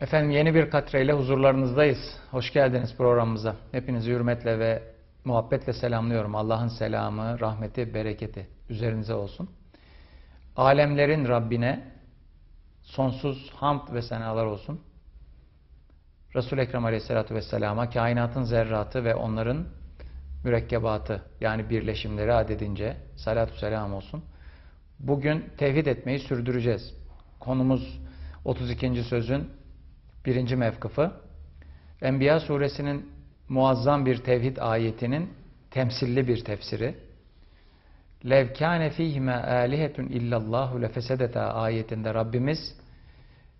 Efendim yeni bir katreyle huzurlarınızdayız. Hoş geldiniz programımıza. Hepinizi hürmetle ve muhabbetle selamlıyorum. Allah'ın selamı, rahmeti, bereketi üzerinize olsun. Alemlerin Rabbine sonsuz hamd ve senalar olsun. Resul-i Ekrem Aleyhisselatü Vesselam'a kainatın zerratı ve onların mürekkebatı yani birleşimleri adedince salatü selam olsun. Bugün tevhid etmeyi sürdüreceğiz. Konumuz 32. sözün birinci mevkıfı. Enbiya suresinin muazzam bir tevhid ayetinin temsilli bir tefsiri. Lev kâne fîhime âlihetun illallahu lefesedeta ayetinde Rabbimiz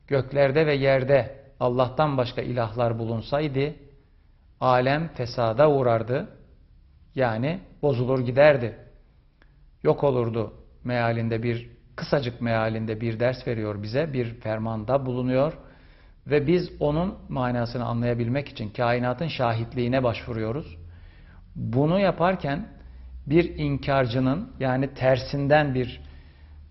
göklerde ve yerde Allah'tan başka ilahlar bulunsaydı alem fesada uğrardı. Yani bozulur giderdi. Yok olurdu mealinde bir kısacık mealinde bir ders veriyor bize, bir fermanda bulunuyor ve biz onun manasını anlayabilmek için kainatın şahitliğine başvuruyoruz. Bunu yaparken bir inkarcının yani tersinden bir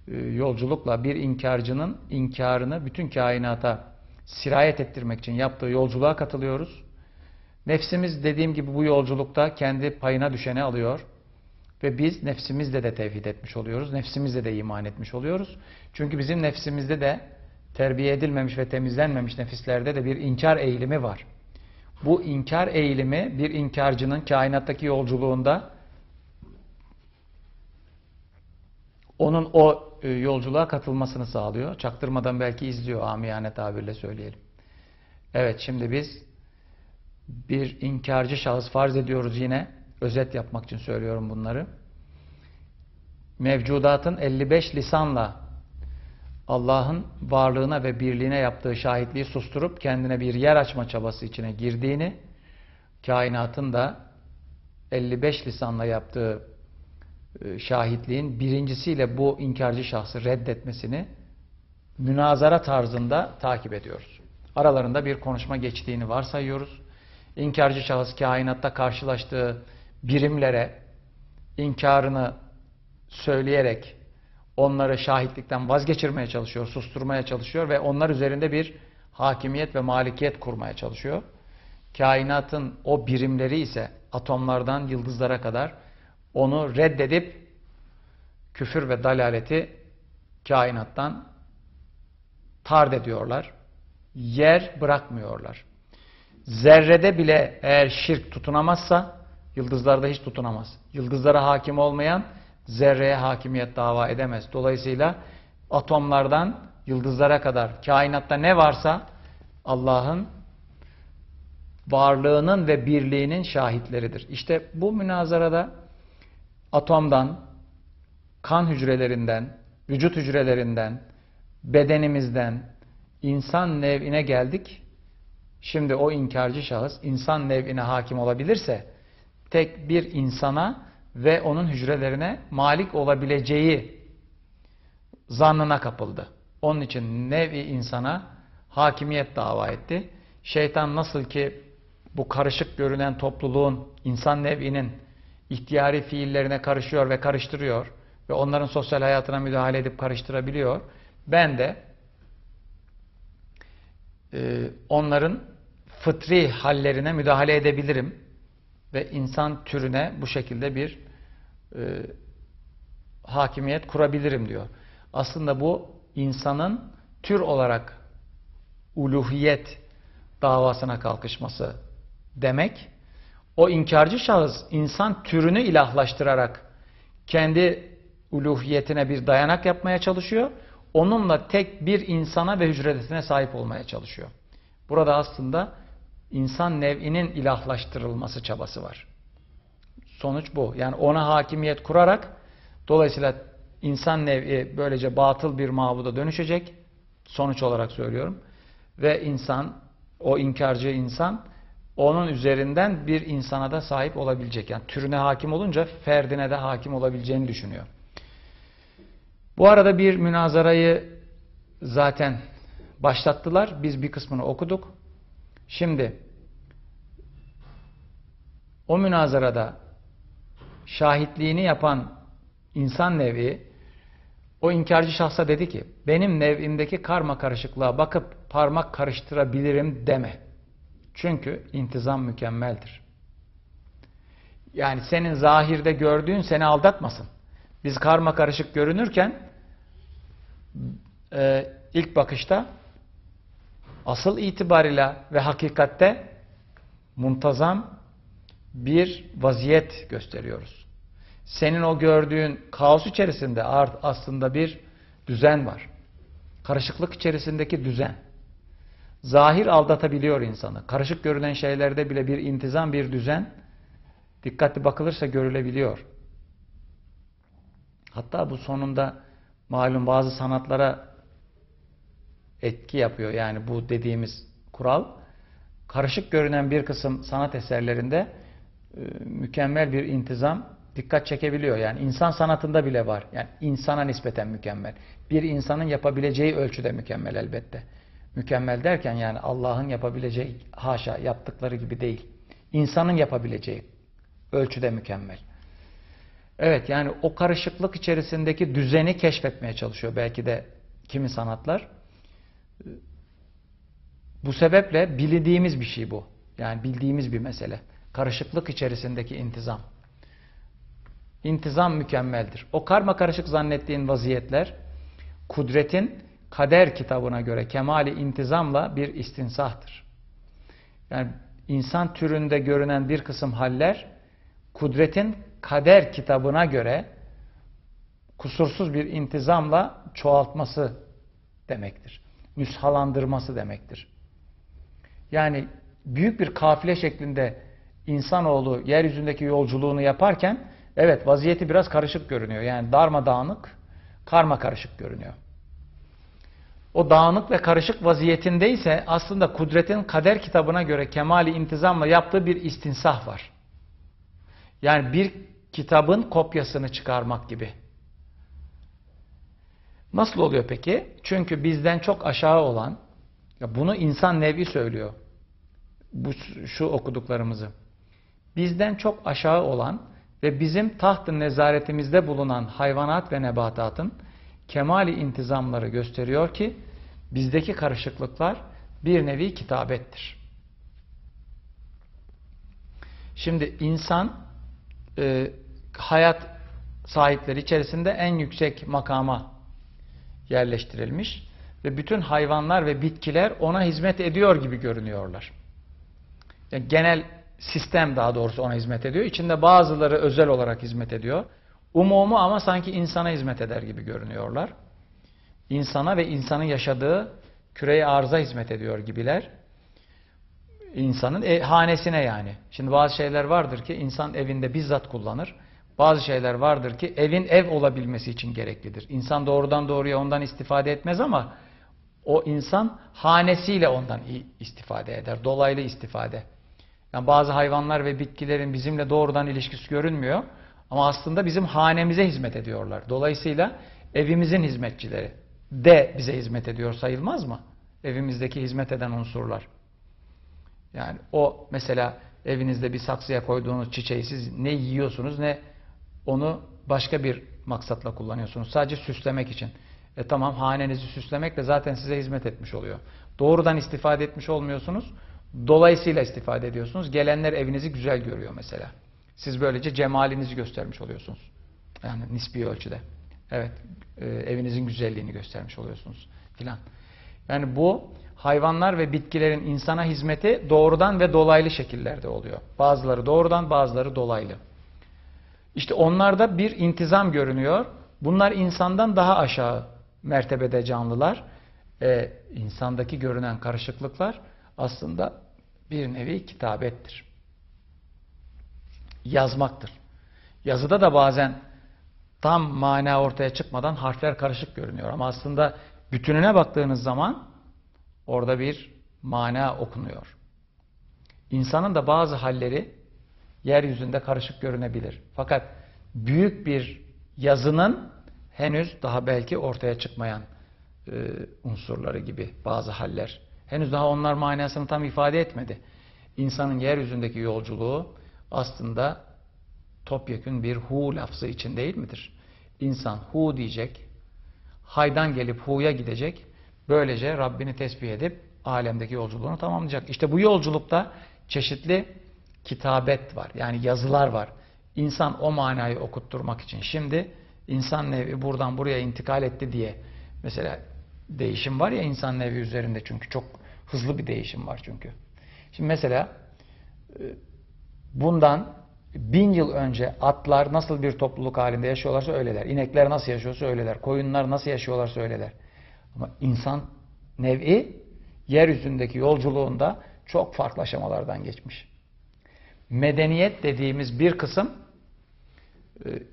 e, yolculukla bir inkarcının inkarını bütün kainata sirayet ettirmek için yaptığı yolculuğa katılıyoruz. Nefsimiz dediğim gibi bu yolculukta kendi payına düşeni alıyor. Ve biz nefsimizle de tevhid etmiş oluyoruz. Nefsimizle de iman etmiş oluyoruz. Çünkü bizim nefsimizde de terbiye edilmemiş ve temizlenmemiş nefislerde de bir inkar eğilimi var. Bu inkar eğilimi bir inkarcının kainattaki yolculuğunda onun o e, yolculuğa katılmasını sağlıyor. Çaktırmadan belki izliyor amiyane tabirle söyleyelim. Evet şimdi biz bir inkarcı şahıs farz ediyoruz yine. Özet yapmak için söylüyorum bunları. Mevcudatın 55 lisanla Allah'ın varlığına ve birliğine yaptığı şahitliği susturup kendine bir yer açma çabası içine girdiğini, kainatın da 55 lisanla yaptığı e, şahitliğin birincisiyle bu inkarcı şahsı reddetmesini münazara tarzında takip ediyoruz. Aralarında bir konuşma geçtiğini varsayıyoruz. İnkarcı şahıs kainatta karşılaştığı birimlere inkarını söyleyerek onları şahitlikten vazgeçirmeye çalışıyor, susturmaya çalışıyor ve onlar üzerinde bir hakimiyet ve malikiyet kurmaya çalışıyor. Kainatın o birimleri ise atomlardan yıldızlara kadar onu reddedip küfür ve dalaleti kainattan tard ediyorlar. Yer bırakmıyorlar. Zerrede bile eğer şirk tutunamazsa yıldızlarda hiç tutunamaz. Yıldızlara hakim olmayan zerreye hakimiyet dava edemez. Dolayısıyla atomlardan yıldızlara kadar kainatta ne varsa Allah'ın varlığının ve birliğinin şahitleridir. İşte bu münazarada atomdan, kan hücrelerinden, vücut hücrelerinden, bedenimizden, insan nev'ine geldik. Şimdi o inkarcı şahıs insan nev'ine hakim olabilirse tek bir insana ve onun hücrelerine malik olabileceği zannına kapıldı. Onun için nevi insana hakimiyet dava etti. Şeytan nasıl ki bu karışık görünen topluluğun insan nev'inin ihtiyari fiillerine karışıyor ve karıştırıyor ve onların sosyal hayatına müdahale edip karıştırabiliyor. Ben de e, onların fıtri hallerine müdahale edebilirim ve insan türüne bu şekilde bir e, hakimiyet kurabilirim diyor. Aslında bu insanın tür olarak uluhiyet davasına kalkışması demek. O inkarcı şahıs insan türünü ilahlaştırarak kendi uluhiyetine bir dayanak yapmaya çalışıyor. Onunla tek bir insana ve hücresine sahip olmaya çalışıyor. Burada aslında insan nev'inin ilahlaştırılması çabası var. Sonuç bu. Yani ona hakimiyet kurarak dolayısıyla insan nev'i böylece batıl bir mabuda dönüşecek. Sonuç olarak söylüyorum. Ve insan, o inkarcı insan onun üzerinden bir insana da sahip olabilecek. Yani türüne hakim olunca ferdine de hakim olabileceğini düşünüyor. Bu arada bir münazarayı zaten başlattılar. Biz bir kısmını okuduk. Şimdi o münazarada şahitliğini yapan insan nevi o inkarcı şahsa dedi ki benim nevimdeki karma karışıklığa bakıp parmak karıştırabilirim deme. Çünkü intizam mükemmeldir. Yani senin zahirde gördüğün seni aldatmasın. Biz karma karışık görünürken e, ilk bakışta asıl itibarıyla ve hakikatte muntazam bir vaziyet gösteriyoruz. Senin o gördüğün kaos içerisinde aslında bir düzen var. Karışıklık içerisindeki düzen. Zahir aldatabiliyor insanı. Karışık görülen şeylerde bile bir intizam, bir düzen dikkatli bakılırsa görülebiliyor. Hatta bu sonunda malum bazı sanatlara etki yapıyor. Yani bu dediğimiz kural karışık görünen bir kısım sanat eserlerinde e, mükemmel bir intizam dikkat çekebiliyor. Yani insan sanatında bile var. Yani insana nispeten mükemmel. Bir insanın yapabileceği ölçüde mükemmel elbette. Mükemmel derken yani Allah'ın yapabileceği haşa yaptıkları gibi değil. İnsanın yapabileceği ölçüde mükemmel. Evet yani o karışıklık içerisindeki düzeni keşfetmeye çalışıyor belki de kimi sanatlar. Bu sebeple bildiğimiz bir şey bu. Yani bildiğimiz bir mesele. Karışıklık içerisindeki intizam. İntizam mükemmeldir. O karma karışık zannettiğin vaziyetler kudretin kader kitabına göre kemali intizamla bir istinsahtır. Yani insan türünde görünen bir kısım haller kudretin kader kitabına göre kusursuz bir intizamla çoğaltması demektir. Nüshalandırması demektir. Yani büyük bir kafile şeklinde insanoğlu yeryüzündeki yolculuğunu yaparken evet vaziyeti biraz karışık görünüyor. Yani darmadağınık, karma karışık görünüyor. O dağınık ve karışık vaziyetindeyse aslında kudretin kader kitabına göre kemali intizamla yaptığı bir istinsah var. Yani bir kitabın kopyasını çıkarmak gibi. Nasıl oluyor peki? Çünkü bizden çok aşağı olan, ya bunu insan nevi söylüyor. Bu şu okuduklarımızı. Bizden çok aşağı olan ve bizim tahtın nezaretimizde bulunan hayvanat ve nebatatın kemali intizamları gösteriyor ki bizdeki karışıklıklar bir nevi kitabettir. Şimdi insan e, hayat sahipleri içerisinde en yüksek makama yerleştirilmiş ve bütün hayvanlar ve bitkiler ona hizmet ediyor gibi görünüyorlar. Yani genel sistem daha doğrusu ona hizmet ediyor. İçinde bazıları özel olarak hizmet ediyor. Umumu ama sanki insana hizmet eder gibi görünüyorlar. İnsana ve insanın yaşadığı küreye arıza hizmet ediyor gibiler. İnsanın e, hanesine yani. Şimdi bazı şeyler vardır ki insan evinde bizzat kullanır. Bazı şeyler vardır ki evin ev olabilmesi için gereklidir. İnsan doğrudan doğruya ondan istifade etmez ama o insan hanesiyle ondan istifade eder. Dolaylı istifade. Yani bazı hayvanlar ve bitkilerin bizimle doğrudan ilişkisi görünmüyor. Ama aslında bizim hanemize hizmet ediyorlar. Dolayısıyla evimizin hizmetçileri de bize hizmet ediyor sayılmaz mı? Evimizdeki hizmet eden unsurlar. Yani o mesela evinizde bir saksıya koyduğunuz çiçeği siz ne yiyorsunuz ne onu başka bir maksatla kullanıyorsunuz. Sadece süslemek için. E tamam hanenizi süslemekle zaten size hizmet etmiş oluyor. Doğrudan istifade etmiş olmuyorsunuz. Dolayısıyla istifade ediyorsunuz. Gelenler evinizi güzel görüyor mesela. Siz böylece cemalinizi göstermiş oluyorsunuz. Yani nispi ölçüde. Evet, e, evinizin güzelliğini göstermiş oluyorsunuz filan. Yani bu hayvanlar ve bitkilerin insana hizmeti doğrudan ve dolaylı şekillerde oluyor. Bazıları doğrudan, bazıları dolaylı. İşte onlarda bir intizam görünüyor. Bunlar insandan daha aşağı mertebede canlılar. Ee, insandaki görünen karışıklıklar aslında bir nevi kitabettir. Yazmaktır. Yazıda da bazen tam mana ortaya çıkmadan harfler karışık görünüyor. Ama aslında bütününe baktığınız zaman orada bir mana okunuyor. İnsanın da bazı halleri yeryüzünde karışık görünebilir. Fakat büyük bir yazının henüz daha belki ortaya çıkmayan e, unsurları gibi bazı haller. Henüz daha onlar manasını tam ifade etmedi. İnsanın yeryüzündeki yolculuğu aslında topyekün bir hu lafzı için değil midir? İnsan hu diyecek, haydan gelip hu'ya gidecek, Böylece Rabbini tesbih edip alemdeki yolculuğunu tamamlayacak. İşte bu yolculukta çeşitli kitabet var. Yani yazılar var. İnsan o manayı okutturmak için. Şimdi insan nevi buradan buraya intikal etti diye mesela değişim var ya insan nevi üzerinde çünkü çok hızlı bir değişim var çünkü. Şimdi mesela e, bundan bin yıl önce atlar nasıl bir topluluk halinde yaşıyorlarsa öyleler. İnekler nasıl yaşıyorsa öyleler. Koyunlar nasıl yaşıyorlarsa öyleler. Ama insan nevi yeryüzündeki yolculuğunda çok farklı aşamalardan geçmiş. Medeniyet dediğimiz bir kısım e,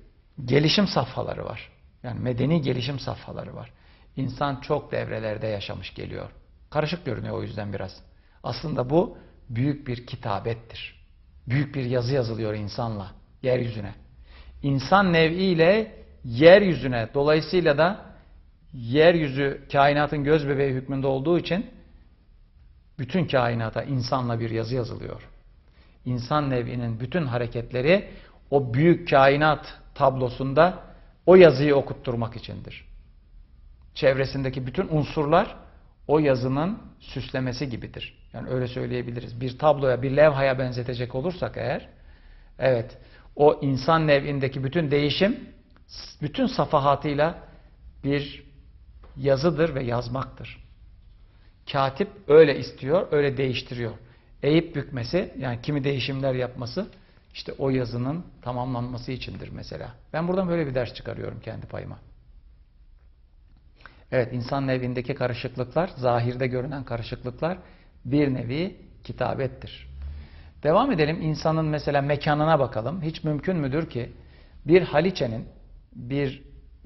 gelişim safhaları var. Yani medeni gelişim safhaları var. İnsan çok devrelerde yaşamış geliyor. Karışık görünüyor o yüzden biraz. Aslında bu büyük bir kitabettir. Büyük bir yazı yazılıyor insanla, yeryüzüne. İnsan nev'iyle yeryüzüne, dolayısıyla da yeryüzü kainatın göz bebeği hükmünde olduğu için bütün kainata insanla bir yazı yazılıyor. İnsan nev'inin bütün hareketleri o büyük kainat tablosunda o yazıyı okutturmak içindir. Çevresindeki bütün unsurlar o yazının süslemesi gibidir. Yani öyle söyleyebiliriz. Bir tabloya, bir levhaya benzetecek olursak eğer, evet, o insan nev'indeki bütün değişim, bütün safahatıyla bir yazıdır ve yazmaktır. Katip öyle istiyor, öyle değiştiriyor. Eğip bükmesi, yani kimi değişimler yapması, işte o yazının tamamlanması içindir mesela. Ben buradan böyle bir ders çıkarıyorum kendi payıma. Evet, insan nevindeki karışıklıklar, zahirde görünen karışıklıklar bir nevi kitabettir. Devam edelim. İnsanın mesela mekanına bakalım. Hiç mümkün müdür ki bir haliçenin, bir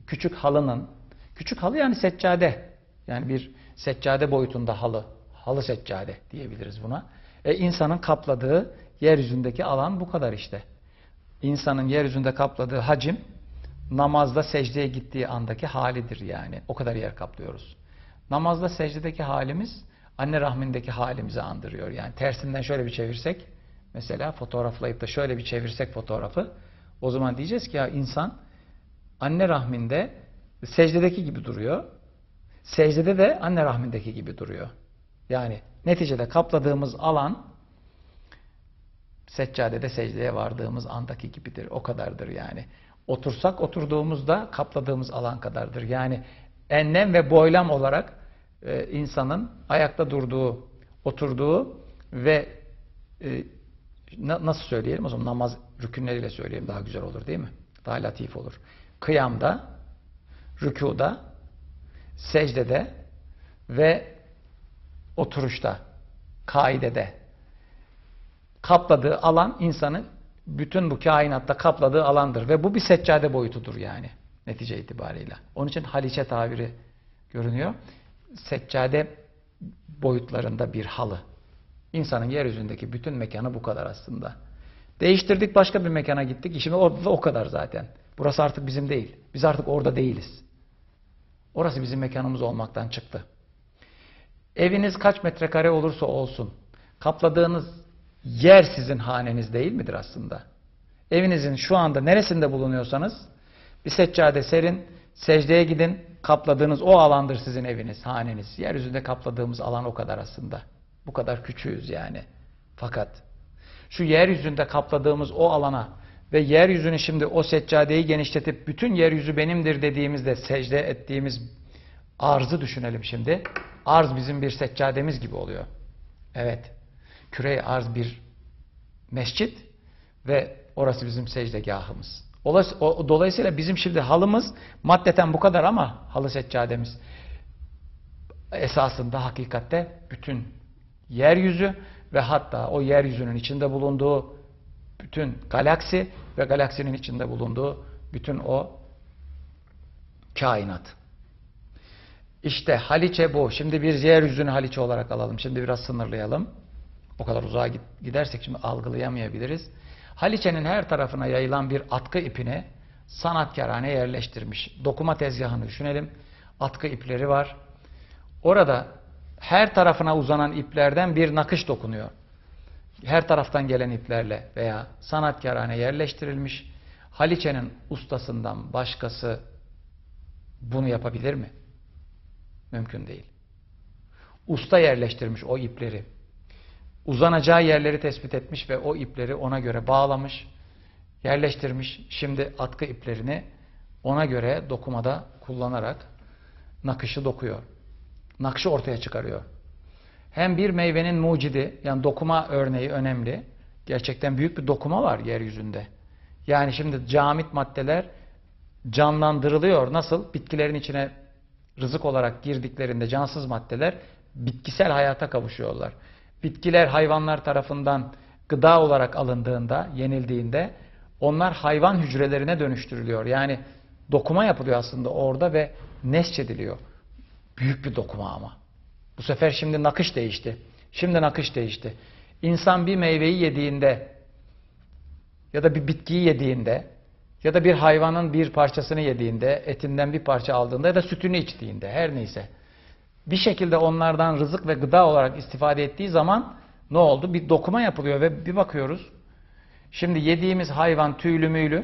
küçük halının, küçük halı yani seccade, yani bir seccade boyutunda halı, halı seccade diyebiliriz buna. E, insanın kapladığı yeryüzündeki alan bu kadar işte. İnsanın yeryüzünde kapladığı hacim namazda secdeye gittiği andaki halidir yani. O kadar yer kaplıyoruz. Namazda secdedeki halimiz anne rahmindeki halimizi andırıyor. Yani tersinden şöyle bir çevirsek mesela fotoğraflayıp da şöyle bir çevirsek fotoğrafı o zaman diyeceğiz ki ya insan anne rahminde secdedeki gibi duruyor. Secdede de anne rahmindeki gibi duruyor. Yani neticede kapladığımız alan seccadede secdeye vardığımız andaki gibidir. O kadardır yani. Otursak oturduğumuzda kapladığımız alan kadardır. Yani enlem ve boylam olarak e, insanın ayakta durduğu, oturduğu ve e, na, nasıl söyleyelim o zaman namaz rükünleriyle söyleyelim daha güzel olur değil mi? Daha latif olur. Kıyamda, rükuda, secdede ve oturuşta, kaidede kapladığı alan insanın bütün bu kainatta kapladığı alandır. Ve bu bir seccade boyutudur yani netice itibariyle. Onun için haliçe tabiri görünüyor. Seccade boyutlarında bir halı. İnsanın yeryüzündeki bütün mekanı bu kadar aslında. Değiştirdik başka bir mekana gittik. Şimdi orada da o kadar zaten. Burası artık bizim değil. Biz artık orada değiliz. Orası bizim mekanımız olmaktan çıktı. Eviniz kaç metrekare olursa olsun, kapladığınız yer sizin haneniz değil midir aslında? Evinizin şu anda neresinde bulunuyorsanız bir seccade serin, secdeye gidin, kapladığınız o alandır sizin eviniz, haneniz. Yeryüzünde kapladığımız alan o kadar aslında. Bu kadar küçüğüz yani. Fakat şu yeryüzünde kapladığımız o alana ve yeryüzünü şimdi o seccadeyi genişletip bütün yeryüzü benimdir dediğimizde secde ettiğimiz arzı düşünelim şimdi. Arz bizim bir seccademiz gibi oluyor. Evet. Küre arz bir mescit ve orası bizim secdegahımız. Dolayısıyla bizim şimdi halımız maddeten bu kadar ama halı seccademiz esasında hakikatte bütün yeryüzü ve hatta o yeryüzünün içinde bulunduğu bütün galaksi ve galaksinin içinde bulunduğu bütün o kainat. İşte Haliçe bu. Şimdi bir yeryüzünü Haliçe olarak alalım. Şimdi biraz sınırlayalım. O kadar uzağa gidersek şimdi algılayamayabiliriz. Haliçe'nin her tarafına yayılan bir atkı ipini sanatkarane yerleştirmiş. Dokuma tezgahını düşünelim. Atkı ipleri var. Orada her tarafına uzanan iplerden bir nakış dokunuyor. Her taraftan gelen iplerle veya sanatkarane yerleştirilmiş. Haliçe'nin ustasından başkası bunu yapabilir mi? Mümkün değil. Usta yerleştirmiş o ipleri. Uzanacağı yerleri tespit etmiş ve o ipleri ona göre bağlamış, yerleştirmiş. Şimdi atkı iplerini ona göre dokumada kullanarak nakışı dokuyor. Nakşı ortaya çıkarıyor. Hem bir meyvenin mucidi, yani dokuma örneği önemli. Gerçekten büyük bir dokuma var yeryüzünde. Yani şimdi camit maddeler canlandırılıyor. Nasıl? Bitkilerin içine rızık olarak girdiklerinde cansız maddeler bitkisel hayata kavuşuyorlar. Bitkiler hayvanlar tarafından gıda olarak alındığında, yenildiğinde onlar hayvan hücrelerine dönüştürülüyor. Yani dokuma yapılıyor aslında orada ve nesçediliyor. Büyük bir dokuma ama. Bu sefer şimdi nakış değişti. Şimdi nakış değişti. İnsan bir meyveyi yediğinde ya da bir bitkiyi yediğinde ya da bir hayvanın bir parçasını yediğinde, etinden bir parça aldığında ya da sütünü içtiğinde her neyse bir şekilde onlardan rızık ve gıda olarak istifade ettiği zaman ne oldu? Bir dokuma yapılıyor ve bir bakıyoruz. Şimdi yediğimiz hayvan tüylü müylü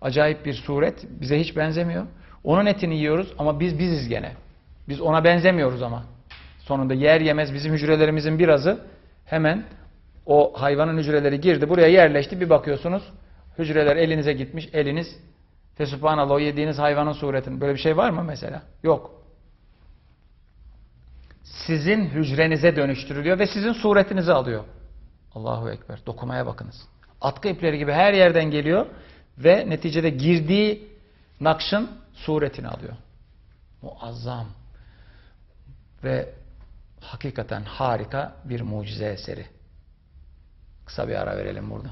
acayip bir suret bize hiç benzemiyor. Onun etini yiyoruz ama biz biziz gene. Biz ona benzemiyoruz ama. Sonunda yer yemez bizim hücrelerimizin birazı hemen o hayvanın hücreleri girdi buraya yerleşti bir bakıyorsunuz hücreler elinize gitmiş eliniz Fesubhanallah o yediğiniz hayvanın suretini böyle bir şey var mı mesela? Yok. Sizin hücrenize dönüştürülüyor ve sizin suretinizi alıyor. Allahu Ekber. Dokumaya bakınız. Atkı ipleri gibi her yerden geliyor ve neticede girdiği nakşın suretini alıyor. Muazzam ve hakikaten harika bir mucize eseri. Kısa bir ara verelim burada.